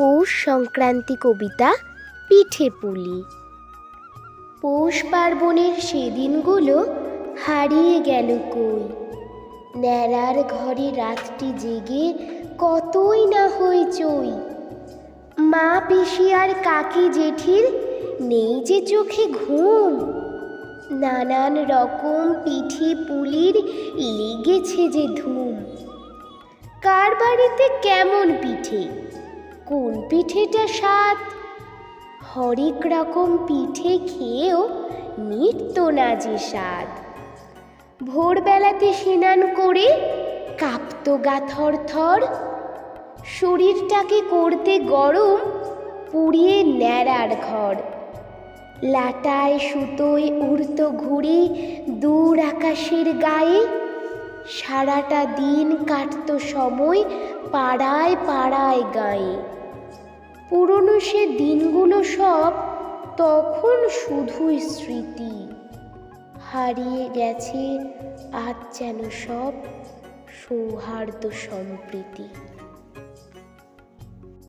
পৌষ সংক্রান্তি কবিতা, পিঠে পুলি। পৌষ পার্বণের সেদিনগুলো হারিয়ে গেল কই? ন্যাড়ার ঘরে রাতটি জেগে কতই না হইচই মা পিসি আর কাকি জেঠির নেই যে চোখে ঘুম? নানান রকম পিঠে পুলির লেগেছে যে ধুম? কার বাড়িতে কেমন পিঠে? কোন পিঠেটা স্বাদ? হরেক রকম পিঠে খেয়েও মিটত না যে স্বাদ। ভোরবেলাতে স্নান করে কাঁপত গা থর থর শরীরটাকে করতে গরম পুড়িয়ে ন্যাড়ার ঘর। লাটায় সুতোয় উড়ত ঘুরে দূর আকাশের গায়ে। সারাটা দিন কাটত সময় পাড়ায় পাড়ায় গায়ে। পুরনো সে দিনগুলো সব তখন শুধুই স্মৃতি। হারিয়ে গেছে আজ যেন সব সৌহার্দ্য সম্প্রীতি।